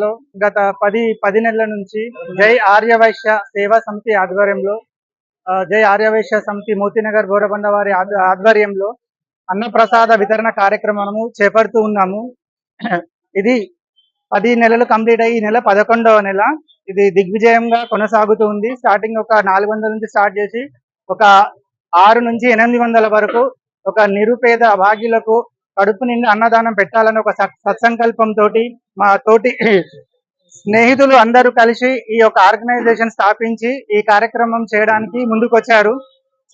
లో గత పది పది నెలల నుంచి జై ఆర్యవైశ్య సేవా సమితి ఆధ్వర్యంలో జై ఆర్యవైశ్య సమితి మోతీనగర్ గోరబండ వారి ఆధ్వర్యంలో అన్నప్రసాద వితరణ కార్యక్రమము చేపడుతూ ఉన్నాము. ఇది పది నెలలు కంప్లీట్ అయ్యి ఈ నెల పదకొండవ నెల. ఇది దిగ్విజయంగా కొనసాగుతూ ఉంది. స్టార్టింగ్ ఒక నాలుగు వందల నుంచి స్టార్ట్ చేసి ఒక ఆరు నుంచి ఎనిమిది వందల వరకు ఒక నిరుపేద భాగ్యులకు కడుపు నిండి అన్నదానం పెట్టాలని ఒక సత్- సత్సంకల్పంతో మా తోటి స్నేహితులు అందరూ కలిసి ఈ యొక్క ఆర్గనైజేషన్ స్థాపించి ఈ కార్యక్రమం చేయడానికి ముందుకొచ్చారు.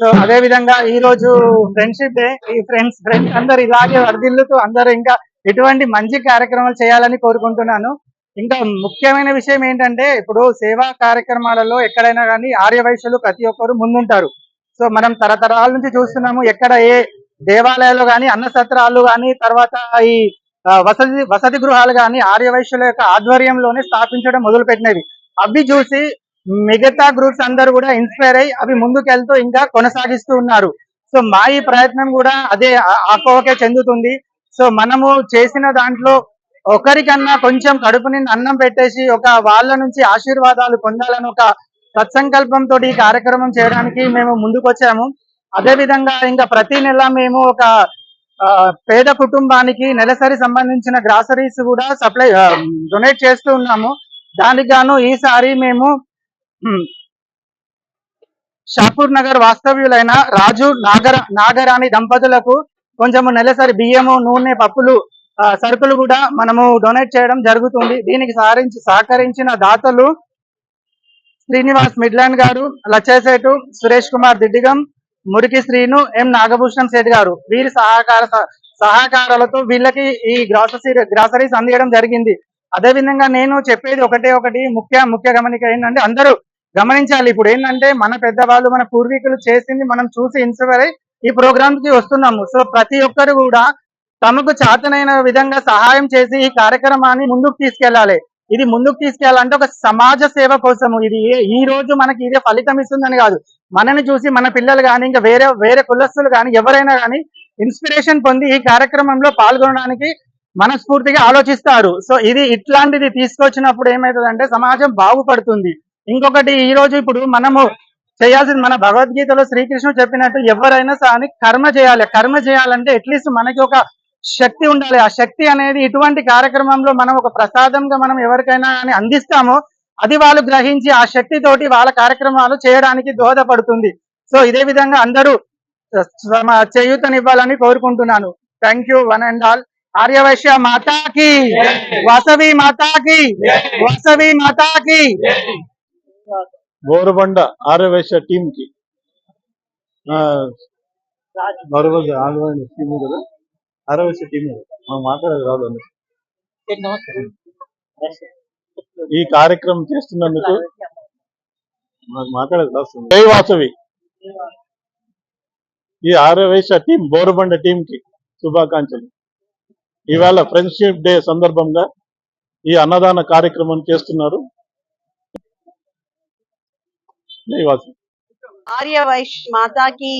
సో అదే విధంగా ఈ రోజు ఫ్రెండ్షిప్ డే ఈ ఫ్రెండ్స్ ఫ్రెండ్స్ అందరు ఇలాగే వర్ధిల్లుతూ అందరూ ఇంకా ఇటువంటి మంచి కార్యక్రమాలు చేయాలని కోరుకుంటున్నాను. ఇంకా ముఖ్యమైన విషయం ఏంటంటే ఇప్పుడు సేవా కార్యక్రమాలలో ఎక్కడైనా కానీ ఆర్యవైశ్యులు ప్రతి ఒక్కరు ముందుంటారు. సో మనం తరతరాల నుంచి చూస్తున్నాము ఎక్కడ ఏ దేవాలయాలు కానీ అన్న సత్రాలు కానీ తర్వాత ఈ వసతి వసతి గృహాలు కానీ ఆర్యవైశ్యుల యొక్క ఆధ్వర్యంలోనే స్థాపించడం మొదలు పెట్టినవి అవి చూసి మిగతా గ్రూప్స్ అందరు కూడా ఇన్స్పైర్ అయ్యి అవి ముందుకెళ్తూ ఇంకా కొనసాగిస్తూ ఉన్నారు. సో మా ఈ ప్రయత్నం కూడా అదే ఆకోవకే చెందుతుంది. సో మనము చేసిన దాంట్లో ఒకరికన్నా కొంచెం కడుపు నిండి అన్నం పెట్టేసి ఒక వాళ్ళ నుంచి ఆశీర్వాదాలు పొందాలని ఒక సత్సంకల్పంతో ఈ కార్యక్రమం చేయడానికి మేము ముందుకొచ్చాము. అదే విధంగా ఇంకా ప్రతి నెల మేము ఒక పేద కుటుంబానికి నెలసరి సంబంధించిన గ్రాసరీస్ కూడా సప్లై డొనేట్ చేస్తూ ఉన్నాము. దానికి గాను ఈసారి మేము షాపూర్ నగర్ వాస్తవ్యులైన రాజు నాగర నాగరాణి దంపతులకు కొంచెము నెలసరి బియ్యము నూనె పప్పులు ఆ, సరుకులు కూడా మనము డొనేట్ చేయడం జరుగుతుంది. దీనికి సహరించి సహకరించిన దాతలు శ్రీనివాస్ మిడ్లాండ్ గారు లచ్చేసేటు సురేష్ కుమార్ దిడ్డిగం మురికి శ్రీను ఎం నాగభూషణం సేట్ గారు. వీరి సహకార సహకారాలతో వీళ్ళకి ఈ గ్రాసరీ గ్రాసరీస్ అందించడం జరిగింది. అదే విధంగా నేను చెప్పేది ఒకటే ఒకటి ముఖ్య ముఖ్య గమనిక ఏంటంటే అందరూ గమనించాలి. ఇప్పుడు ఏంటంటే మన పెద్దవాళ్ళు మన పూర్వీకులు చేసింది మనం చూసి ఇన్స్పైర్ ఈ ప్రోగ్రామ్కి వస్తున్నాము. సో ప్రతి ఒక్కరు కూడా తమకు చేతనైన విధంగా సహాయం చేసి ఈ కార్యక్రమాన్ని ముందుకు తీసుకెళ్ళాలి ఇది ముందుకు తీసుకెళ్ళాలంటే ఒక సమాజ సేవ కోసము. ఇది ఈ రోజు మనకి ఇదే ఫలితం ఇస్తుందని కాదు. మనని చూసి మన పిల్లలు కానీ ఇంకా వేరే వేరే కులస్తులు కానీ ఎవరైనా కానీ ఇన్స్పిరేషన్ పొంది ఈ కార్యక్రమంలో పాల్గొనడానికి మనస్ఫూర్తిగా ఆలోచిస్తారు. సో ఇది ఇట్లాంటిది తీసుకొచ్చినప్పుడు ఏమవుతుందంటే సమాజం బాగుపడుతుంది. ఇంకొకటి ఈ రోజు ఇప్పుడు మనము చేయాల్సింది మన భగవద్గీతలో శ్రీకృష్ణుడు చెప్పినట్టు ఎవరైనా కానీ కర్మ చేయాలి. కర్మ చేయాలంటే అట్లీస్ట్ మనకి ఒక శక్తి ఉండాలి. ఆ శక్తి అనేది ఇటువంటి కార్యక్రమంలో మనం ఒక ప్రసాదంగా మనం ఎవరికైనా కానీ అందిస్తామో అది వాళ్ళు గ్రహించి ఆ శక్తి తోటి వాళ్ళ కార్యక్రమాలు చేయడానికి దోహదపడుతుంది. సో ఇదే విధంగా అందరూ సమ- చేయూతనివ్వాలని కోరుకుంటున్నాను. Thank you one and all Aryavaishya మాతాకి. వాసవి మాతాకి. వాసవి మాతాకి. బోరబండ ఆర్యవైశ్య టీం కి ఆర్యవైశ్య టీం కదా? ఆర్యవైశ్య టీం కదా? మనం మాట్లాడేది రాదు అందుకు. ఈ కార్యక్రమం చేస్తున్నందుకు మాట్లాడేది జై వాసవి. ఈ ఆర్యవైశ్య టీం బోరబండ టీం కి శుభాకాంక్షలు. ఇవాళ ఫ్రెండ్షిప్ డే సందర్భంగా ఈ అన్నదాన కార్యక్రమం చేస్తున్నారు. జై వాసవి. ఆర్య వైశ్య మాతాకి.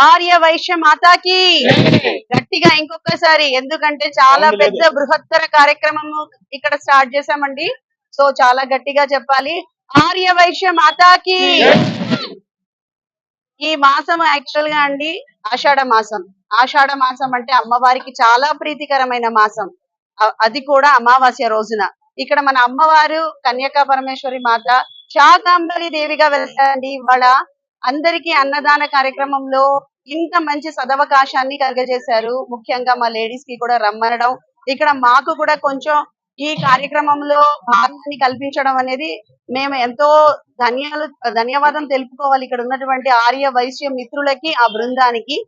ఆర్య వైశ్య మాతాకి. గట్టిగా ఇంకొకసారి ఎందుకంటే చాలా. పెద్ద బృహత్తర కార్యక్రమము ఇక్కడ స్టార్ట్ చేసామండి సో చాలా గట్టిగా చెప్పాలి. ఆర్య వైశ్య మాతాకి. ఈ మాసం యాక్చువల్గా అండి ఆషాఢ మాసం. ఆషాఢ మాసం అంటే అమ్మవారికి చాలా ప్రీతికరమైన మాసం. అది కూడా అమావాస్య రోజున. ఇక్కడ మన అమ్మవారు కన్యకా పరమేశ్వరి మాత శాకాంబరి దేవిగా వెళ్తారండి. ఇవాళ అందరికీ అన్నదాన కార్యక్రమంలో ఇంత మంచి సదవకాశాన్ని కలుగజేశారు. ముఖ్యంగా మా లేడీస్కి కూడా రమ్మనడం ఇక్కడ మాకు కూడా కొంచెం ఈ కార్యక్రమంలో భాగాన్ని కల్పించడం అనేది మేము ఎంతో ధన్యాలు ధన్యవాదం తెలుపుకోవాలి. ఇక్కడ ఉన్నటువంటి ఆర్య వైశ్య మిత్రులకి ఆ బృందానికి.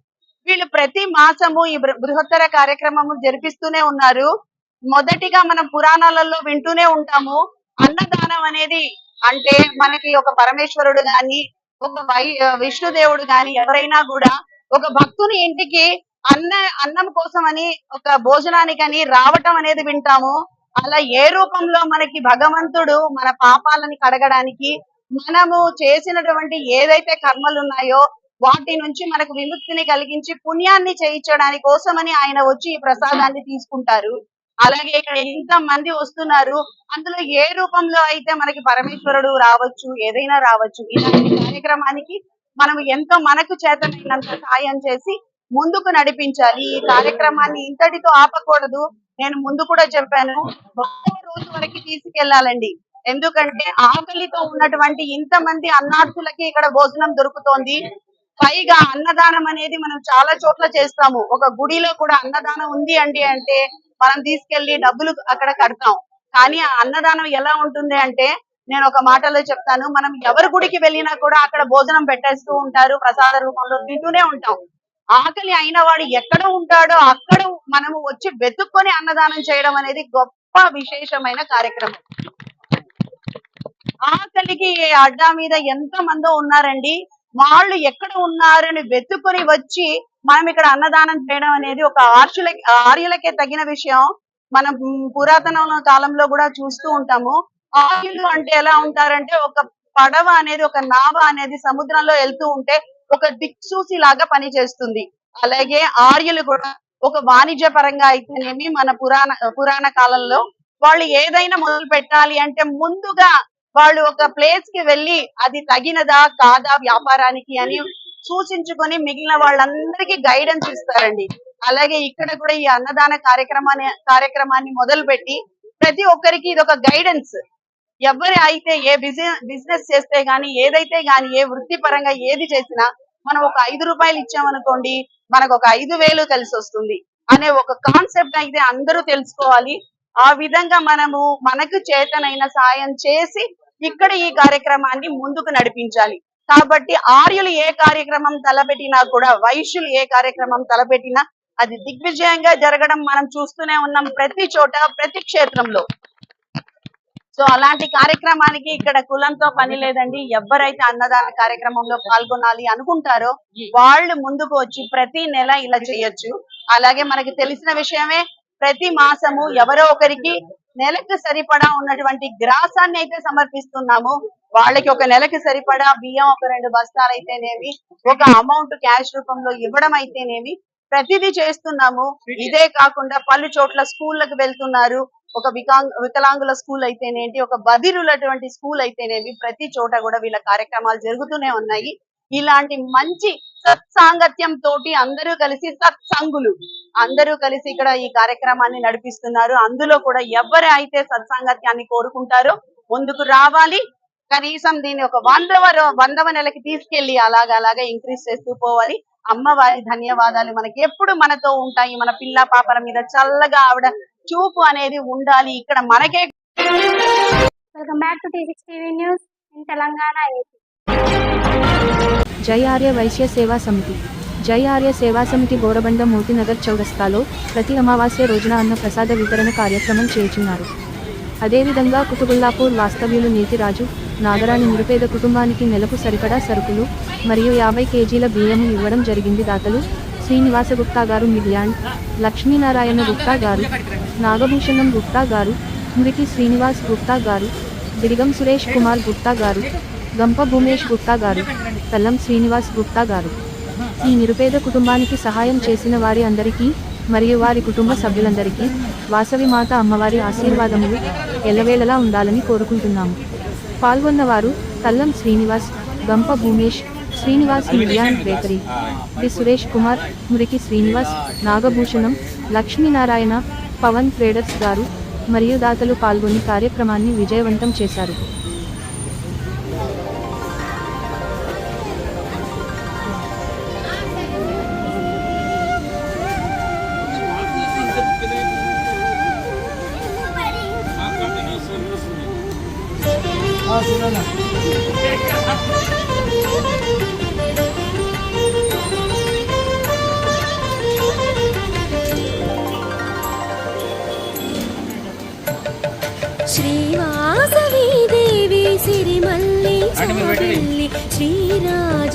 వీళ్ళు ప్రతి మాసము ఈ బృ- బృహత్తర కార్యక్రమము జరిపిస్తూనే ఉన్నారు. మొదటిగా మనం పురాణాలలో వింటూనే ఉంటాము. అన్నదానం అనేది అంటే మనకి ఒక పరమేశ్వరుడు గాని ఒక వై విష్ణుదేవుడు గాని ఎవరైనా కూడా ఒక భక్తుని ఇంటికి అన్న అన్నం కోసమని ఒక భోజనానికని రావటం అనేది వింటాము. అలా ఏ రూపంలో మనకి భగవంతుడు మన పాపాలని కడగడానికి మనము చేసినటువంటి ఏదైతే కర్మలు ఉన్నాయో వాటి నుంచి మనకు విముక్తిని కలిగించి పుణ్యాన్ని చేయించడానికి కోసమని ఆయన వచ్చి ఈ ప్రసాదాన్ని తీసుకుంటారు. అలాగే ఇక్కడ ఎంత మంది వస్తున్నారు? అందులో ఏ రూపంలో అయితే మనకి పరమేశ్వరుడు రావచ్చు ఏదైనా రావచ్చు ఇలాంటి కార్యక్రమానికి మనం ఎంతో మనకు చేతనైనంత సాయం చేసి ముందుకు నడిపించాలి. ఈ కార్యక్రమాన్ని ఇంతటితో ఆపకూడదు. నేను ముందు కూడా చెప్పాను రోజు వరకు తీసుకెళ్ళాలండి. ఎందుకంటే ఆకలితో ఉన్నటువంటి ఇంతమంది అన్నార్థులకి ఇక్కడ భోజనం దొరుకుతోంది. పైగా అన్నదానం అనేది మనం చాలా చోట్ల చేస్తాము. ఒక గుడిలో కూడా అన్నదానం ఉంది అండి అంటే మనం తీసుకెళ్ళి డబ్బులు అక్కడ కడతాం. కానీ ఆ అన్నదానం ఎలా ఉంటుంది అంటే నేను ఒక మాటలో చెప్తాను. మనం ఎవరి గుడికి వెళ్ళినా కూడా అక్కడ భోజనం పెట్టేస్తూ ఉంటారు ప్రసాద రూపంలో తింటూనే ఉంటాం. ఆకలి అయిన వాడు ఎక్కడ ఉంటాడో అక్కడ మనము వచ్చి వెతుక్కొని అన్నదానం చేయడం అనేది గొప్ప విశేషమైన కార్యక్రమం. ఆకలికి అడ్డా మీద ఎంత మందో ఉన్నారండి. వాళ్ళు ఎక్కడ ఉన్నారని వెతుకొని వచ్చి మనం ఇక్కడ అన్నదానం చేయడం అనేది ఒక ఆర్యుల ఆర్యులకే తగిన విషయం. మనం పురాతన కాలంలో కూడా చూస్తూ ఉంటాము. ఆర్యులు అంటే ఎలా ఉంటారంటే ఒక పడవ అనేది ఒక నావ అనేది సముద్రంలో వెళ్తూ ఉంటే ఒక దిక్సూసి లాగా పనిచేస్తుంది. అలాగే ఆర్యులు కూడా ఒక వాణిజ్య పరంగా అయితేనేమి మన పురాణ పురాణ కాలంలో వాళ్ళు ఏదైనా మొదలు పెట్టాలి అంటే ముందుగా వాళ్ళు ఒక ప్లేస్కి వెళ్ళి అది తగినదా కాదా వ్యాపారానికి అని సూచించుకొని మిగిలిన వాళ్ళందరికీ గైడెన్స్ ఇస్తారండి. అలాగే ఇక్కడ కూడా ఈ అన్నదాన కార్యక్రమాన్ని కార్యక్రమాన్ని మొదలు పెట్టి ప్రతి ఒక్కరికి ఇది ఒక గైడెన్స్ ఎవరు అయితే ఏ బిజినెస్ బిజినెస్ చేస్తే గానీ ఏదైతే గానీ ఏ వృత్తిపరంగా ఏది చేసినా మనం ఒక ఐదు రూపాయలు ఇచ్చామనుకోండి మనకు ఒక ఐదు వేలు కలిసి వస్తుంది. అనే ఒక కాన్సెప్ట్ అయితే అందరూ తెలుసుకోవాలి. ఆ విధంగా మనము మనకు చేతనైన సాయం చేసి ఇక్కడ ఈ కార్యక్రమాన్ని ముందుకు నడిపించాలి. కాబట్టి ఆర్యులు ఏ కార్యక్రమం తలపెట్టినా కూడా వైశ్యులు ఏ కార్యక్రమం తలపెట్టినా అది దిగ్విజయంగా జరగడం మనం చూస్తూనే ఉన్నాం ప్రతి చోట ప్రతి క్షేత్రంలో. సో అలాంటి కార్యక్రమానికి ఇక్కడ కులంతో పని లేదండి. ఎవరైతే అన్నదాన కార్యక్రమంలో పాల్గొనాలి అనుకుంటారో వాళ్ళు ముందుకు వచ్చి ప్రతి నెల ఇలా చేయొచ్చు. అలాగే మనకి తెలిసిన విషయమే ప్రతి మాసము ఎవరో ఒకరికి నెలకు సరిపడా ఉన్నటువంటి గ్రాసాన్ని అయితే సమర్పిస్తున్నాము. వాళ్ళకి ఒక నెలకి సరిపడా బియ్యం ఒక రెండు బస్తాలు అయితేనేమి ఒక అమౌంట్ క్యాష్ రూపంలో ఇవ్వడం అయితేనేమి ప్రతిదీ చేస్తున్నాము. ఇదే కాకుండా పలు చోట్ల స్కూళ్ళకి వెళ్తున్నారు. ఒక వికాంగ్ వికలాంగుల స్కూల్ అయితేనేంటి ఒక బదిరులటువంటి స్కూల్ అయితేనేమి ప్రతి చోట కూడా వీళ్ళ కార్యక్రమాలు జరుగుతూనే ఉన్నాయి. ఇలాంటి మంచి సత్సాంగత్యం తోటి అందరూ కలిసి సత్సంగులు. అందరూ కలిసి ఇక్కడ ఈ కార్యక్రమాన్ని నడిపిస్తున్నారు. అందులో కూడా ఎవరు అయితే సత్సాంగత్యాన్ని కోరుకుంటారో ముందుకు రావాలి. కనీసం దీన్ని ఒక వందవ వందవ నెలకి తీసుకెళ్ళి అలాగా అలాగా ఇంక్రీజ్ చేస్తూ పోవాలి. అమ్మవారి ధన్యవాదాలు మనకి ఎప్పుడు మనతో ఉంటాయి. మన పిల్ల పాపల మీద చల్లగా ఆవిడ చూపు అనేది ఉండాలి. ఇక్కడ మనకే welcome back to T six TV news in Telangana జై ఆర్య వైశ్య సేవా సమితి. జై ఆర్య సేవా సమితి గోరబండ మోతినగర్ చౌరస్తాలో ప్రతి అమావాస్య రోజున అన్న ప్రసాద వితరణ కార్యక్రమం చేయుచున్నారు. అదేవిధంగా కుతుబుల్లాపూర్ వాస్తవ్యులు నీతిరాజు నాగరాణి నిరుపేద కుటుంబానికి నెలకు సరిపడా సరుకులు మరియు యాభై కేజీల బియ్యము ఇవ్వడం జరిగింది దాతలు. శ్రీనివాస గుప్తా గారు మిలియాండ్ లక్ష్మీనారాయణ గుప్తా గారు నాగభూషణం గుప్తా గారు మృతి శ్రీనివాస్ గుప్తా గారు బిడిగం సురేష్ కుమార్ గుప్తా గారు గంప భూమేష్ గుప్తా గారు తల్లం శ్రీనివాస్ గుప్తా గారు. ఈ నిరుపేద కుటుంబానికి సహాయం చేసిన వారి అందరికీ మరియు వారి కుటుంబ సభ్యులందరికీ వాసవి మాత అమ్మవారి ఆశీర్వాదములు ఎల్లవేళలా ఉండాలని కోరుకుంటున్నాము. పాల్గొన్నవారు Kallam Srinivas Gampa Bhumesh Srinivas million bakery D. Suresh Kumar Muriki Srinivas Nagabhushanam Lakshminarayana Pavan traders గారు మరియు దాతలు పాల్గొని కార్యక్రమాన్ని విజయవంతం చేశారు. శ్రీవాసవి దేవి సిరిమల్లి శ్రీరాజరాజేశ్వరి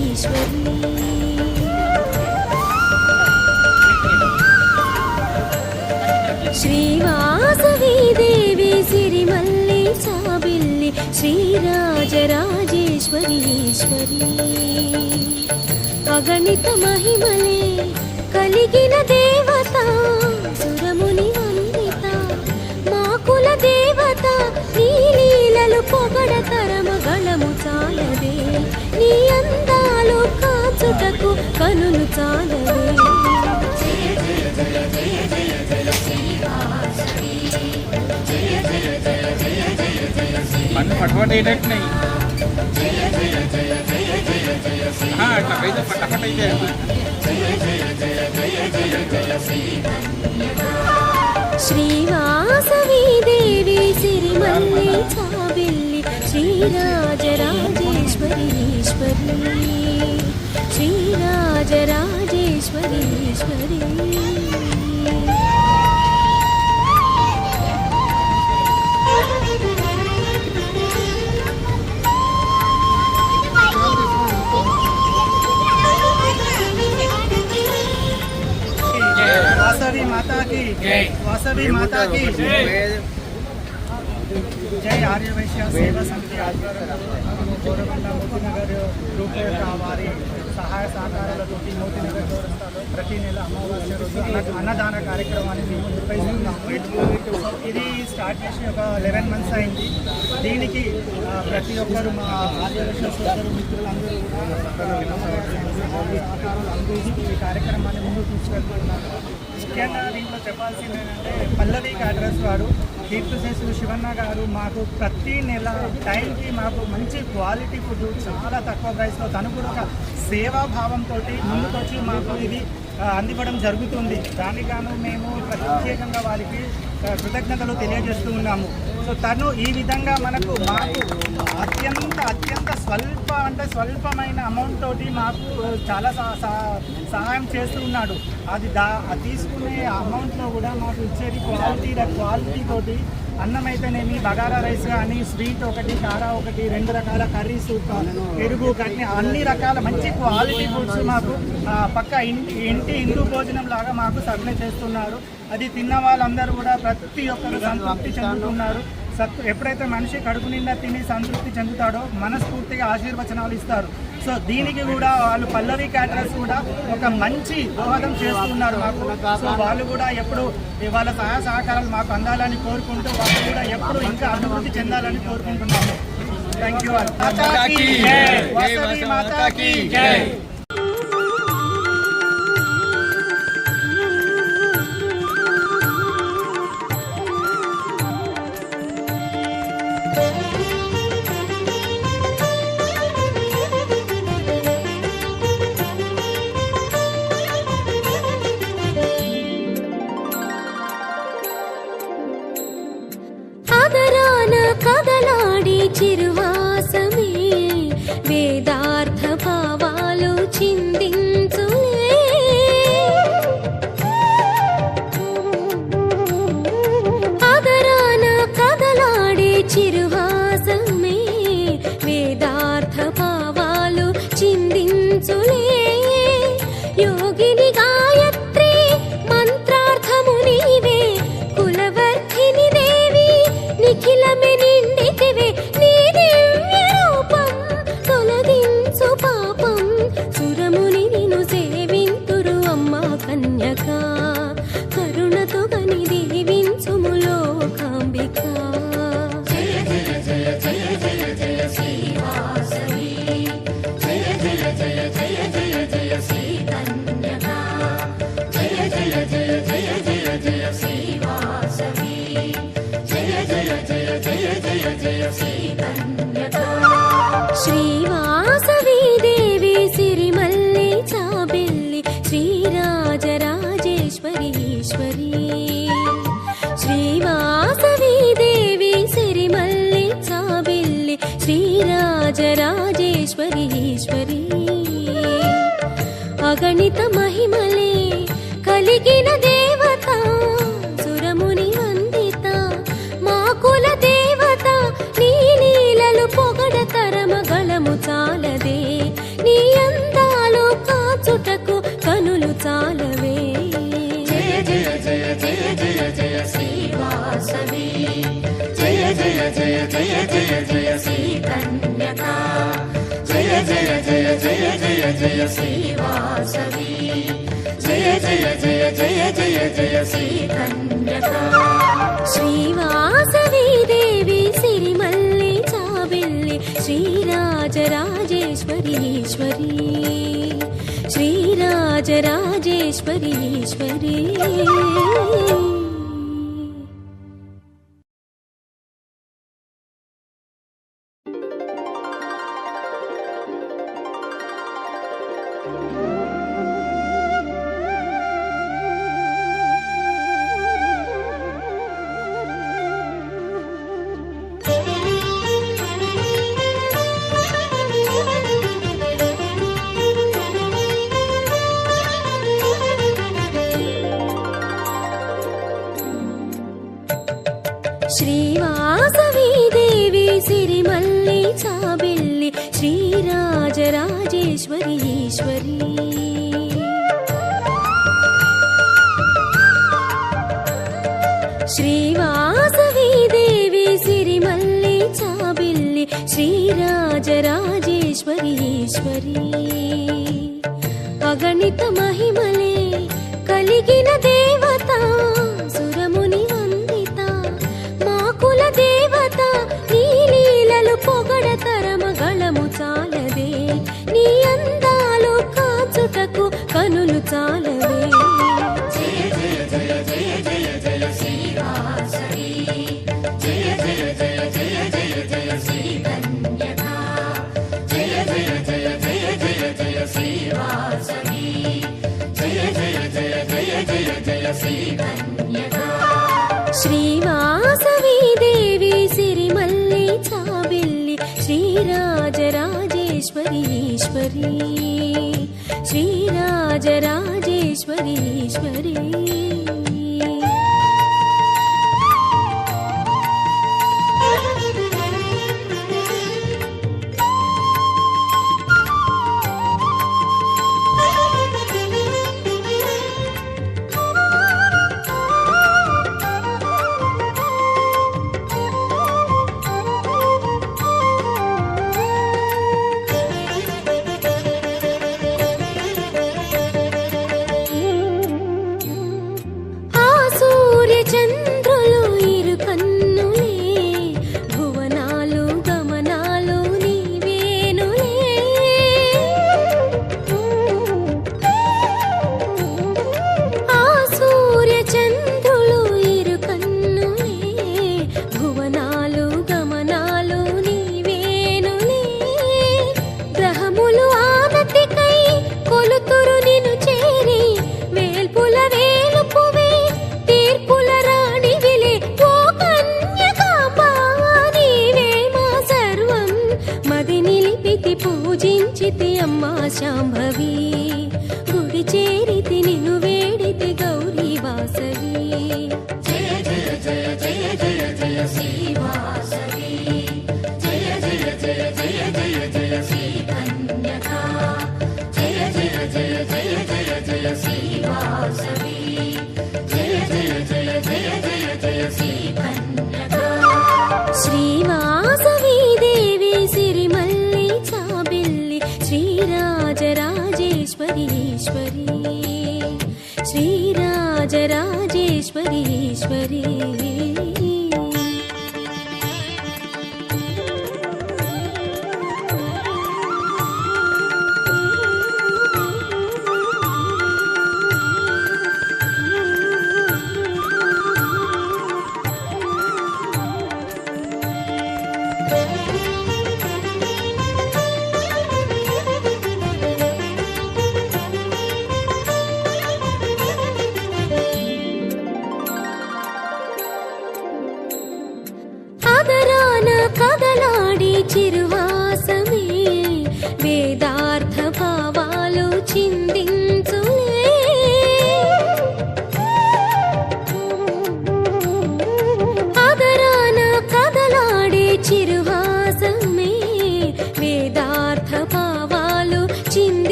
ఈశ్వరి శ్రీవాసవి చాబిల్లి శ్రీరాజరాజేశ్వరీశ్వరి అగణిత మహిమలే కలిగిన దేవత సురముని వందిత మాకుల దేవత నీ లీలలు పొగడ తరమగళము చాలదే. నీ అందాలు కాచుటకు కనులు చాలదే. జయ జయ జయ జయ జయ జయ ఇట్లా అయితే పటపట అయితే శ్రీవాసవి దేవి సిరిమల్లి చాబిల్లి శ్రీరాజరాజేశ్వరీశ్వరి. శ్రీరాజరాజేశ్వరీశ్వరి. వాసవి మాతాకి వాసవి మాతాకి జై ఆర్యవైశ్య సేవా సమితి ఆధ్వర్యంలో గోరబండ మోతినగర్ గ్రూప్ యొక్క వారి సహాయ సహకారాలతో మోతినగర్ చౌరస్తాలో ప్రతి నెల అమావాస్య రోజు అన్న అన్నదాన కార్యక్రమాన్ని మేము నిర్వహిస్తున్నాము ఇది స్టార్ట్ చేసి ఒక లెవెన్ మంత్స్ అయింది. దీనికి ప్రతి ఒక్కరు మా ఆర్యవైశ్య సోదరు మిత్రులందరూ కూడా సహకారాలు అందించి ఈ కార్యక్రమాన్ని ముందుకు తీసుకెళ్తున్నారు. ముఖ్యంగా దీంట్లో చెప్పాల్సింది ఏంటంటే పల్లవి అడ్రస్ వారు కీర్తిశేషులు శివన్న గారు మాకు ప్రతి నెల టైంకి మాకు మంచి క్వాలిటీ ఫుడ్ చాలా తక్కువ ప్రైస్లో తను కూడా ఒక సేవాభావంతో ముందుకొచ్చి మాకు ఇది అందివ్వడం జరుగుతుంది. దానికి గాను మేము ప్రత్యేకంగా వారికి కృతజ్ఞతలు తెలియజేస్తూ ఉన్నాము. సో తను ఈ విధంగా మనకు మాకు అత్యంత అత్యంత స్వల్ప అంటే స్వల్పమైన అమౌంట్ తోటి మాకు చాలా సహ- సహాయం చేస్తూ ఉన్నాడు. అది దా అది తీసుకునే అమౌంట్లో కూడా మాకు ఇచ్చేది క్వాలిటీ క్వాలిటీ తోటి అన్నం అయితేనేమి బగారా రైస్ కానీ స్వీట్ ఒకటి కారా ఒకటి రెండు రకాల కర్రీస్ పెరుగు కట్ని అన్ని రకాల మంచి క్వాలిటీ ఫుడ్స్ మాకు పక్క ఇంటి ఇంటి హిందూ భోజనం లాగా మాకు సర్వే చేస్తున్నారు. అది తిన్న వాళ్ళందరూ కూడా ప్రతి ఒక్కరు సంతృప్తి చెందుతున్నారు. సత్ ఎప్పుడైతే మనిషి కడుపు నిండా తిని సంతృప్తి చెందుతాడో మనస్ఫూర్తిగా ఆశీర్వచనాలు ఇస్తారు. సో దీనికి కూడా వాళ్ళు పల్లవి క్యాటరర్స్ కూడా ఒక మంచి దోహదం చేస్తున్నారు మాకు. సో వాళ్ళు కూడా ఎప్పుడు వాళ్ళ సహాయ సహకారాలు మాకు అందాలని కోరుకుంటూ వాళ్ళు కూడా ఎప్పుడు ఇంకా అభివృద్ధి చెందాలని కోరుకుంటున్నాము. థ్యాంక్ యూ Vì అనంత మహిమలే కలిగిన దేవత సురముని వందిత మా దేవత నీ పొగడ తరమగలము చాలదే. నీ అందాలు కనులు చాలవే. జయ జయ జయ జయ జయ జయ జయ సీత జయ శ్రీవాసవి. జయ జయ జయ జయ జయ జయ శ్రీ కన్యక శ్రీవాసవి దేవి సిరిమల్లి చాబెల్లి శ్రీరాజరాజేశ్వరి ఈశ్వరి శ్రీరాజరాజేశ్వరి ఈశ్వరి ఈశ్వరి అగణిత మహిమలే కలిగిన దేవత సురముని వందిత. మాకుల దేవత నీ లీలలు పొగడతరమగళము చాలదే. నీ అందాలు కాచుటకు కనులు చాలదే. ईश्वरी పిలిచితి అమ్మా శాంభవి గుడి చేరితి నిన్ను వేడితి గౌరీ వాసవి.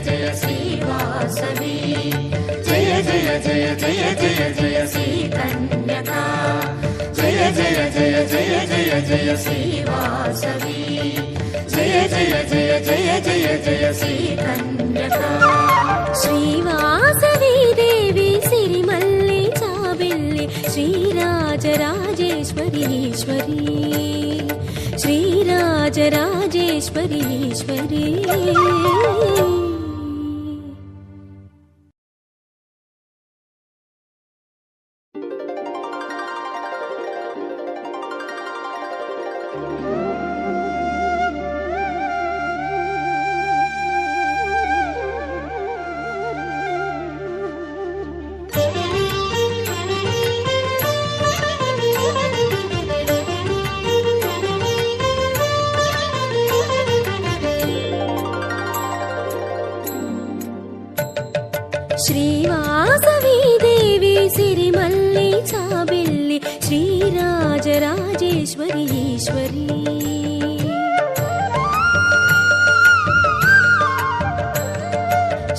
జయ శ్రీవాసవి జయ జయ జయ జయ జయ జయ శ్రీ కన్యక జయ జయ జయ జయ జయ జయ శ్రీవాసవి జయ జయ జయ జయ జయ జయ శ్రీ కన్యక శ్రీవాసవి దేవి సిరిమల్లి చాబెల్లి శ్రీరాజరాజేశ్వరి ఈశ్వరీ श्रीराजराजेश्वरीश्वरी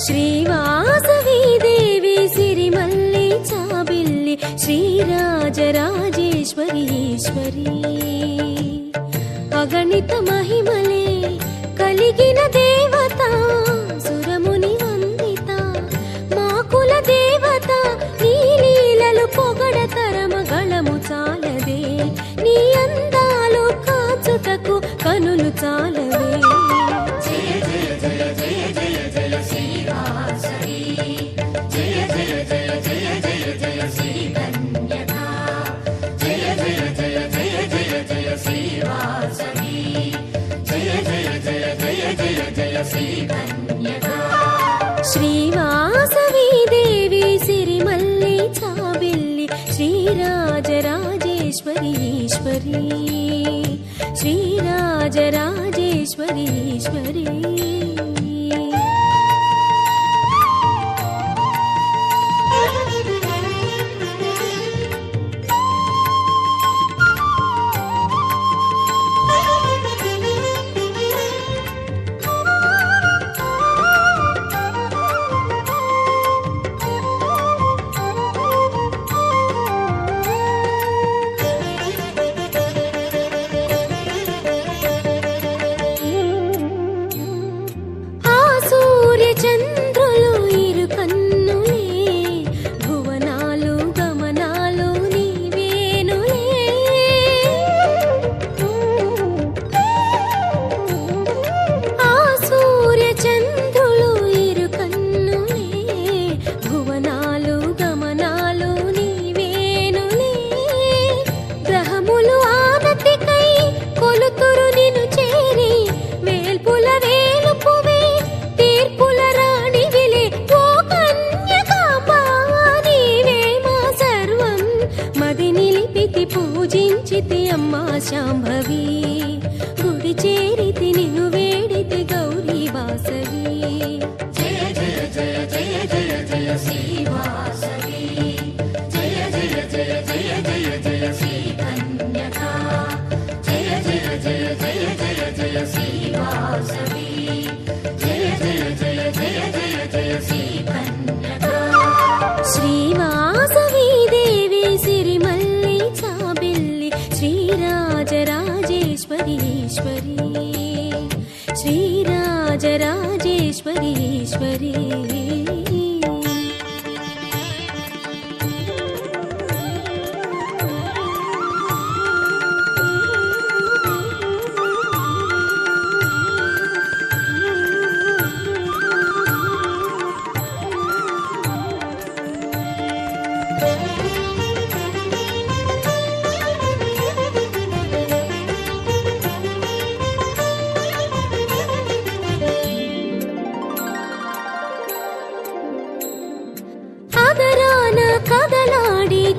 శ్రీవాసవి దేవి సిరిమల్లి చాబిల్లి శ్రీరాజరాజేశ్వరి ఈశ్వరి. అగణిత మహిమలే కలిగిన దేవి राजराजेश्वरीश्वरी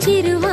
చిరువా